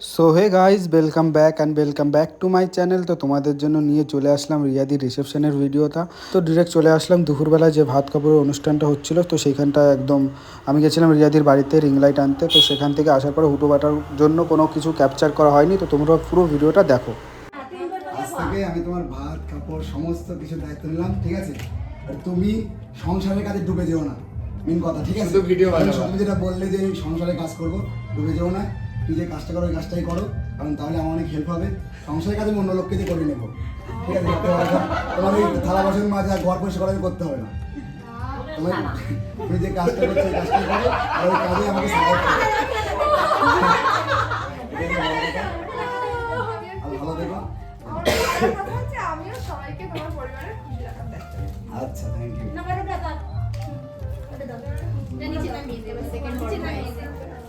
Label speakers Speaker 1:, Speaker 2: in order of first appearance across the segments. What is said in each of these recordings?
Speaker 1: So hey guys welcome back and welcome back to my channel তো তোমাদের জন্য নিয়ে চলে আসলাম রিয়াদির রিসেপশনের ভিডিওটা। তো ডিরেক্ট চলে আসলাম দুপুরবেলা যে ভাত কাপড়ের অনুষ্ঠানটা হচ্ছিল তো সেইখানটা একদম আমি গেছিলাম রিয়াদির বাড়িতে রিং লাইট আনতে। তো সেখান থেকে আসার পরে হুটো বাটার জন্য কোনো কিছু ক্যাপচার করা হয়নি। তো তোমরা পুরো ভিডিওটা দেখো।
Speaker 2: আজ থেকে আমি তোমার ভাত কাপড় সমস্ত কিছু দায়িত্ব নিলাম ঠিক আছে? আর তুমি সংসারের কাজে ডুবে যেও না। মেন কথা ঠিক আছে?
Speaker 3: video
Speaker 2: তুমি যেটা বললে যে এই সংসারে কাজ করব ডুবে যেও না। তুই যে কাজটা করো ওই কাজটাই করো কারণ তাহলে আমার অনেক হেল্প হবে। সংসারের কাজে আমি অন্য লোককে দিয়ে করে নেব। ঠিক আছে তোমার ওই থালা বাসন মাজা ঘর পরিষ্কার করা করতে হবে না। তোমার তুমি যে কাজটা করছ ওই কাজটাই করো আর ওই কাজে আমাকে সাপোর্ট করো। আর ভালো দেখো। আচ্ছা থ্যাংক ইউ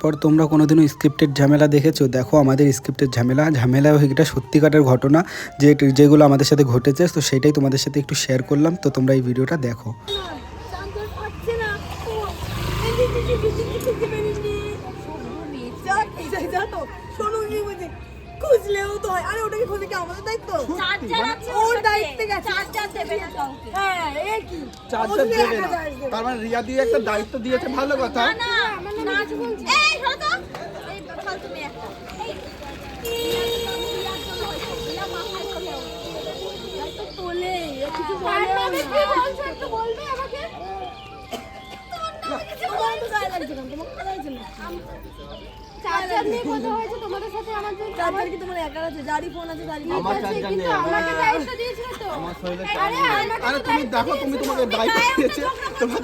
Speaker 1: তারপর তোমরা কোনোদিনও স্ক্রিপ্টের ঝামেলা দেখেছ? দেখো আমাদের স্ক্রিপ্টের ঝামেলা। ঝামেলা এটা সত্যিকারের ঘটনা যে যেগুলো আমাদের সাথে ঘটেছে তো সেটাই তোমাদের সাথে একটু শেয়ার করলাম। তো তোমরা এই ভিডিওটা দেখো।
Speaker 4: খুঁজলেও তো হয় আরে ওটাকে খুঁজে কি? আমাদের দায়িত্ব ওর দায়িত্বে গেছে হ্যাঁ এ কি।
Speaker 3: তার মানে রিয়া দিয়ে একটা দায়িত্ব দিয়েছে ভালো কথা।
Speaker 5: দায়িত্ব দিয়েছিল তো।
Speaker 3: আমার শরীরে
Speaker 5: আরে আমাকে
Speaker 3: তুমি দেখো তুমি তোমাকে দায়িত্ব দিয়েছে। তোমার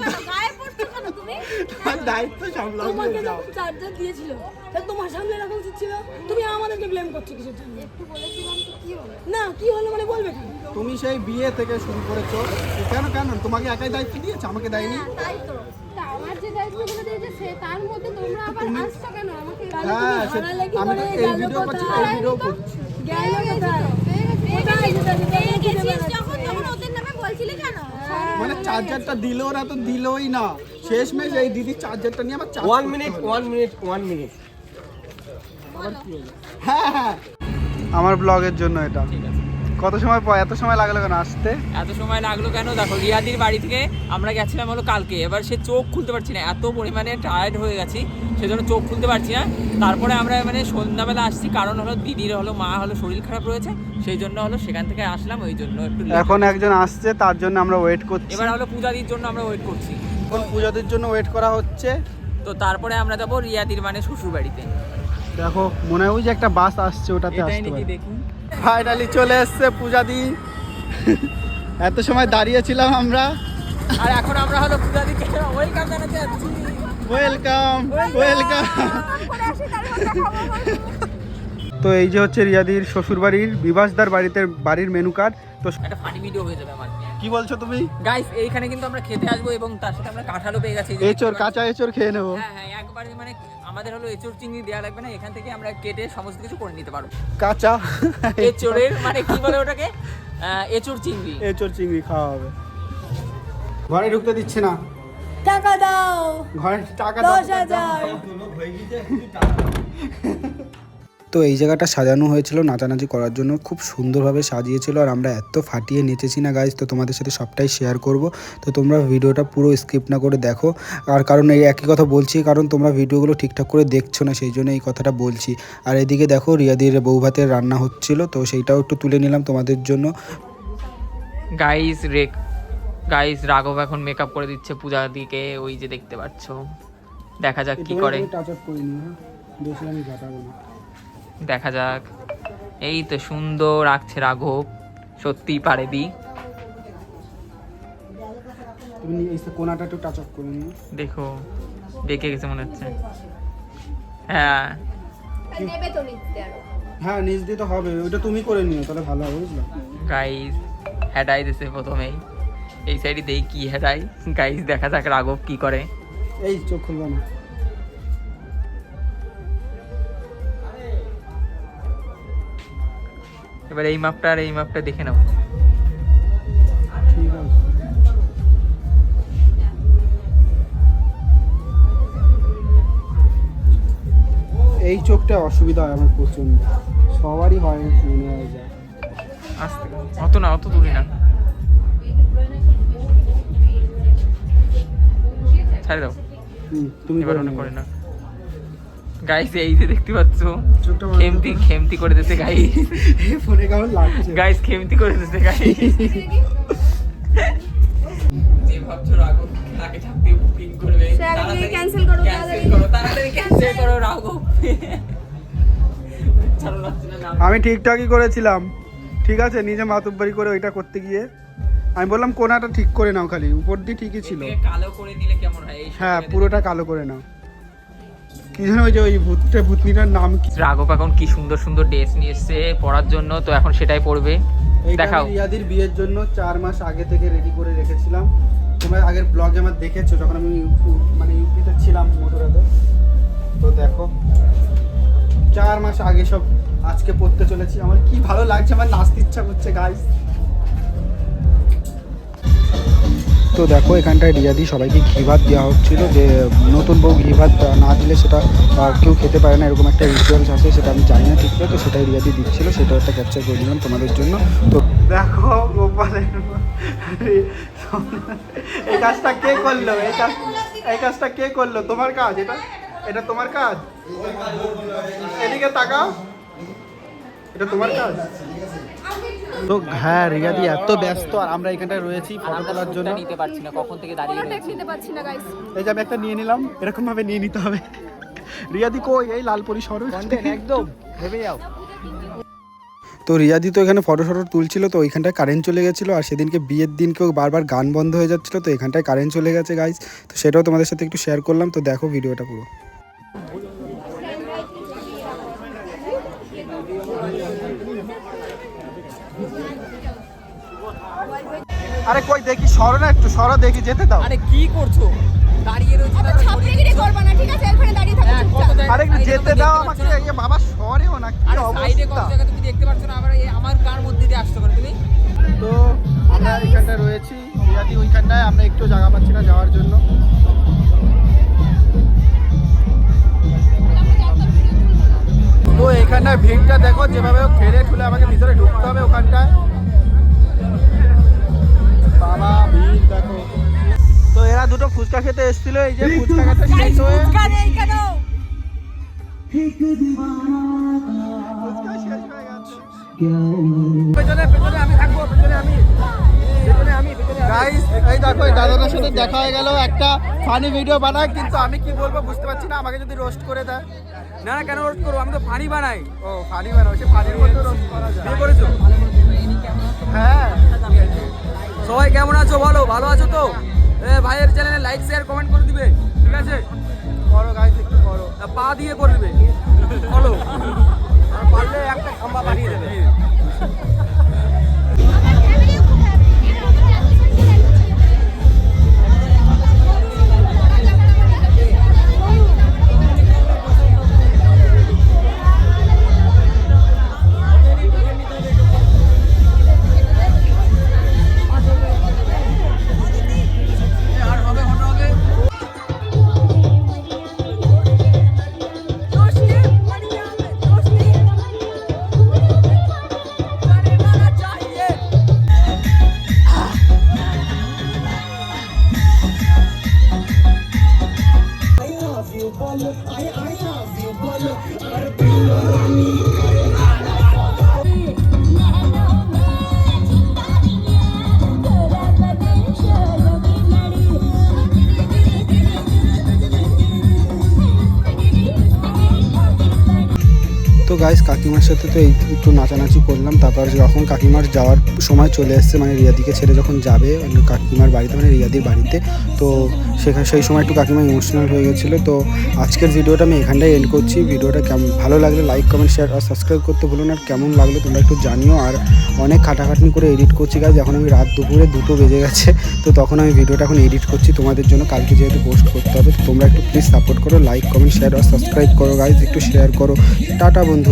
Speaker 3: দায়িত্ব সামলাও
Speaker 4: তোমাকে যখন চার্জার দিয়েছিল তা তোমার সামনে রাখা উচিত ছিল? তুমি আমাদেরকে ব্লেম করছ জন্য।
Speaker 5: একটু বলেছিলাম তো কি হলো
Speaker 4: না কি হলো মানে বলবে কেন
Speaker 3: তুমি সেই বিয়ে থেকে শুরু করেছ। কেন কেন? তোমাকে একাই দায়িত্ব দিয়েছে? আমাকে দেয়নি?
Speaker 5: হ্যাঁ, তাই তো। আমার যে দায়িত্বগুলো দিয়েছে সে তার মধ্যে তোমরা আবার আসছো কেন? আমাকে
Speaker 3: হ্যাঁ আমি এই ভিডিও করছি এই ভিডিও করছি।
Speaker 4: গেল কোথায়?
Speaker 5: কেন?
Speaker 3: মানে চার্জারটা দিল ওরা তো দিলই না। শেষ মেশ এই দিদি চার্জারটা নিয়ে আমার
Speaker 6: one minute one minute one minute
Speaker 3: হ্যাঁ হ্যাঁ।
Speaker 1: আমার ব্লগের জন্য এটা। কত সময় পর এত সময় লাগল কেন আসতে?
Speaker 7: এত সময় লাগল কেন? দেখো রিয়াদির বাড়ি থেকে আমরা গেছিলাম হলো কালকে। এবার সে চোখ খুলতে পারছি না এত পরিমাণে টায়ার্ড হয়ে গেছি সেজন্য চোখ খুলতে পারছি না। তারপরে আমরা মানে সন্ধ্যাবেলা আসছি কারণ হলো দিদির হলো মা হলো শরীর খারাপ রয়েছে সেই জন্য হলো সেখান থেকে আসলাম ওই জন্য একটু
Speaker 1: এখন একজন আসছে তার জন্য আমরা ওয়েট করছি।
Speaker 7: এবার হলো পূজাদির জন্য আমরা ওয়েট করছি।
Speaker 1: এখন পূজাদের জন্য ওয়েট করা হচ্ছে?
Speaker 7: তো তারপরে আমরা যাব রিয়াদির মানে শ্বশুর বাড়িতে।
Speaker 1: দেখো মনে হয় যে একটা বাস আসছে ওটাতে আসতে পারে। ফাইনালি চলে এসছে পূজাদি এত সময় দাঁড়িয়েছিলাম আমরা।
Speaker 7: আর এখন আমরা হলো পূজাদিকে ওয়েলকাম জানাতে যাচ্ছি।
Speaker 1: ওয়েলকাম ওয়েলকাম তো এই যে হচ্ছে রিয়াদির শ্বশুর বাড়ির বিভাসদার বাড়িতে বাড়ির মেনু কার্ড তো
Speaker 7: একটা ফানি ভিডিও হয়ে যাবে আমার।
Speaker 1: কি বলছো তুমি?
Speaker 7: গাইস এইখানে কিন্তু আমরা খেতে আসব এবং তার সাথে আমরা কাঁঠালও পেয়ে গেছি।
Speaker 1: এচোর কাঁচা এচোর খেয়ে নেব।
Speaker 7: হ্যাঁ হ্যাঁ একবারে মানে আমাদের হলো এচোর চিংড়ি দেওয়া লাগবে না এখান থেকে আমরা কেটে সমস্ত কিছু করে নিতে পারব।
Speaker 1: কাঁচা?
Speaker 7: এচোরের মানে কি বলে ওটাকে? এচোর চিংড়ি।
Speaker 1: এচোর চিংড়ি খাওয়া হবে। ঘরে ঢুকতে দিচ্ছে না।
Speaker 4: টাকা দাও।
Speaker 1: ঘরে টাকা
Speaker 4: দশ
Speaker 1: দাও।
Speaker 4: হাজার
Speaker 1: তো এই জায়গাটা সাজানো হয়েছিল নাচানাচি করার জন্য। খুব সুন্দরভাবে সাজিয়েছিল আর আমরা এত ফাটিয়ে নেচেছি না গাইজ তো তোমাদের সাথে সবটাই শেয়ার করব। তো তোমরা ভিডিওটা পুরো স্কিপ না করে দেখো। আর কারণ এই একই কথা বলছি কারণ তোমরা ভিডিওগুলো ঠিকঠাক করে দেখছ না সেই জন্য এই কথাটা বলছি। আর এদিকে দেখো রিয়াদির বউ ভাতের রান্না হচ্ছিল তো সেইটাও একটু তুলে নিলাম তোমাদের জন্য।
Speaker 7: গাইস রেক গাইস রাঘব এখন মেকআপ করে দিচ্ছে পূজা দিকে ওই যে দেখতে পাচ্ছ। দেখা যাক কি করে।
Speaker 1: টাচ আপ করে নিও আমি ঘাটাবো না
Speaker 7: দেখা যাক। এই তো সুন্দর আঁকছে রাঘব সত্যিই পারে দি।
Speaker 3: তুমি নিয়ে কোনাটা একটু টাচ আপ করে নিও।
Speaker 7: দেখো বেঁকে গেছে মনে হচ্ছে। হ্যাঁ।
Speaker 5: নেবে তো নিতে আরও।
Speaker 3: হ্যাঁ নিচ দিয়ে তো হবে। ওইটা তুমি করে নিও তাহলে ভালো হবে বুঝলে?
Speaker 7: গাইস হেডাই দিছে প্রথমেই। এই সাইডে দেই কি হেডাই গাইস দেখা যাক রাঘব কি করে।
Speaker 3: এই চোখ খুলবে না।
Speaker 7: এবার এই মাপটা আর এই মাপটা দেখে নাও।
Speaker 3: এই চোখটা অসুবিধা হয় আমার প্রচণ্ড সবারই হয় মনে হয় যায়
Speaker 7: আস্তে অত না অত দূরে না। ছাড়ে দাও।
Speaker 3: তুমি
Speaker 7: এবার মনে করে না গাইস এই যে দেখতে পাচ্ছ? খেমতি খেমতি করে দিতে গাইস
Speaker 3: ফোনে কেমন লাগছে?
Speaker 7: গাইস খেমতি করে দিতে গাইস যে ভাবছ রাঘব আগে থাকতে বুকিং করবে তাড়াতাড়ি
Speaker 8: cancel করো,
Speaker 7: cancel করো তাড়াতাড়ি ক্যান্সেল করো রাঘব ছাড়ো লাগছে না নাম
Speaker 3: আমি ঠিকঠাকই করেছিলাম। ঠিক আছে নিজে মাতুব্বারি করে ওইটা করতে গিয়ে। আমি বললাম কোনাটা ঠিক করে নাও খালি উপর দিয়ে ঠিকই ছিল।
Speaker 7: কালো করে দিলে কেমন হয়?
Speaker 3: হ্যাঁ পুরোটা কালো করে নাও। কি যেন ওই যে ওই ভূতটা ভূতনিটার নাম কি?
Speaker 7: রাঘব এখন কি সুন্দর সুন্দর ড্রেস নিয়ে এসছে পরার জন্য তো এখন সেটাই পরবে।
Speaker 3: এইটা
Speaker 7: দেখাও।
Speaker 3: রিয়াদির বিয়ের জন্য চার মাস আগে থেকে রেডি করে রেখেছিলাম। তোমরা আগের ব্লগে আমার দেখেছ যখন আমি ইউ- মানে ইউপিতে ছিলাম মথুরাতে। তো দেখো চার মাস আগে সব আজকে পড়তে চলেছি। আমার কি ভালো লাগছে আমার নাচতে ইচ্ছা করছে গাইস তো দেখো, এখানটায় রিয়াদি সবাইকে ঘি ভাত দেওয়া হচ্ছিল যে, নতুন বউ ঘি ভাত না দিলে সেটা কেউ খেতে পারে না, এরকম একটা রিচুয়ালস আছে, সেটা আমি জানি না ঠিক করে, তো সেটাই রিয়াদি দিচ্ছিল, সেটা একটা ক্যাপচার করে দিলাম তোমাদের জন্য। তো দেখো এই কাজটা কে করল? এই কাজ, এই কাজটা কে করল? তোমার কাজ, এটা এটা তোমার কাজ? এদিকে তাকাও। এটা তোমার কাজ? তো হ্যাঁ রিয়াদি এত ব্যস্ত আর আমরা এখানটায় রয়েছি ফটো তোলার জন্য।
Speaker 7: নিতে পারছি না কখন থেকে দাঁড়িয়ে রয়েছি?
Speaker 5: নিতে পারছি না গাইস
Speaker 3: এই যে আমি একটা নিয়ে নিলাম এরকম ভাবে নিয়ে নিতে হবে। রিয়াদি কই? এই লালপরি সরো
Speaker 7: একদম ভেবে যাও।
Speaker 3: তো রিয়াদি তো এখানে ফটো ফটো তুলছিল তো ওইখানটায় কারেন্ট চলে গেছিল আর সেদিনকে বিয়ের দিনকেও বারবার গান বন্ধ হয়ে যাচ্ছিল তো এখানটায় কারেন্ট চলে গেছে গাইজ তো সেটাও তোমাদের সাথে একটু শেয়ার করলাম তো দেখো ভিডিওটা পুরো। আরে কই দেখি সরো না একটু সরো দেখি যেতে দাও।
Speaker 7: আরে কি করছ? দাঁড়িয়ে রয়েছি তারপরে
Speaker 5: ছাপড়িগিরি করবা না ঠিক আছে? এখানে দাঁড়িয়ে থাকো
Speaker 7: হ্যাঁ,
Speaker 5: চুপচাপ।
Speaker 3: আরে একটু যেতে দাও আমাকে
Speaker 7: না?
Speaker 3: বাবা সরেও না কি
Speaker 7: আরে সাইডে কত জায়গা তুমি দেখতে পাচ্ছ না? আবার এই আমার কার মধ্যে দিয়ে আসতে পারো তুমি?
Speaker 3: তো আমরা এইখানটায় রয়েছি রিয়াদি ওইখানটায় আমরা একটু জায়গা পাচ্ছি না যাওয়ার জন্য। তো এখানটায় ভিড়টা দেখো যেভাবে ঠেলে ঠুলে আমাকে ভিতরে ঢুকতে হবে ওখানটায়। বাবা ভিড় দেখো। তো এরা দুটো ফুচকা খেতে এসেছিল এই যে ফুচকা খেতে শেষ হয়ে ফুচকা শেষ হয়ে গেছে।
Speaker 6: পেছনে পেছনে আমি থাকব পেছনে আমি।
Speaker 3: গাইস এই দেখো এই সাথে দেখা হয়ে গেল। একটা ফানি ভিডিও বানায় কিন্তু আমি কি বলব বুঝতে পারছি না আমাকে যদি রোস্ট করে দেয়।
Speaker 6: না না কেন রোস্ট করব? আমি তো পানি বানাই।
Speaker 3: ও ফানি বানাও সে ফানির রোস্ট করা যায়।
Speaker 6: করেছ
Speaker 3: হ্যাঁ।
Speaker 6: সবাই কেমন আছো বলো? ভালো আছো তো? ভাইয়ের চ্যানেলে লাইক শেয়ার কমেন্ট করে দিবে। ঠিক আছে?
Speaker 3: করো গাইস একটু করো।
Speaker 6: পা দিয়ে করে। দিবে বলো পারলে একটা খাম্বা বানিয়ে দেবে।
Speaker 1: গাইস কাকিমার সাথে তো এই একটু নাচানাচি করলাম। তারপর যখন কাকিমার যাওয়ার সময় চলে এসছে মানে রিয়াদিকে ছেড়ে যখন যাবে মানে কাকিমার বাড়িতে মানে রিয়াদির বাড়িতে, তো সেখানে সেই সময় একটু কাকিমা ইমোশনাল হয়ে গেছিল। তো আজকের ভিডিওটা আমি এখানটাই এন্ড করছি। ভিডিওটা কেমন, ভালো লাগলে লাইক কমেন্ট শেয়ার আর সাবস্ক্রাইব করতে ভুলো না। আর কেমন লাগল তোমরা একটু জানিও। আর অনেক খাটাখাটনি করে এডিট করছি গাইজ এখন আমি রাত দুপুরে দুটো বেজে গেছে, তো তখন আমি ভিডিওটা এখন এডিট করছি তোমাদের জন্য। কালকে যেহেতু পোস্ট করতে হবে তোমরা একটু প্লিজ সাপোর্ট করো লাইক কমেন্ট শেয়ার আর সাবস্ক্রাইব করো গাইজ একটু শেয়ার করো। টাটা বন্ধু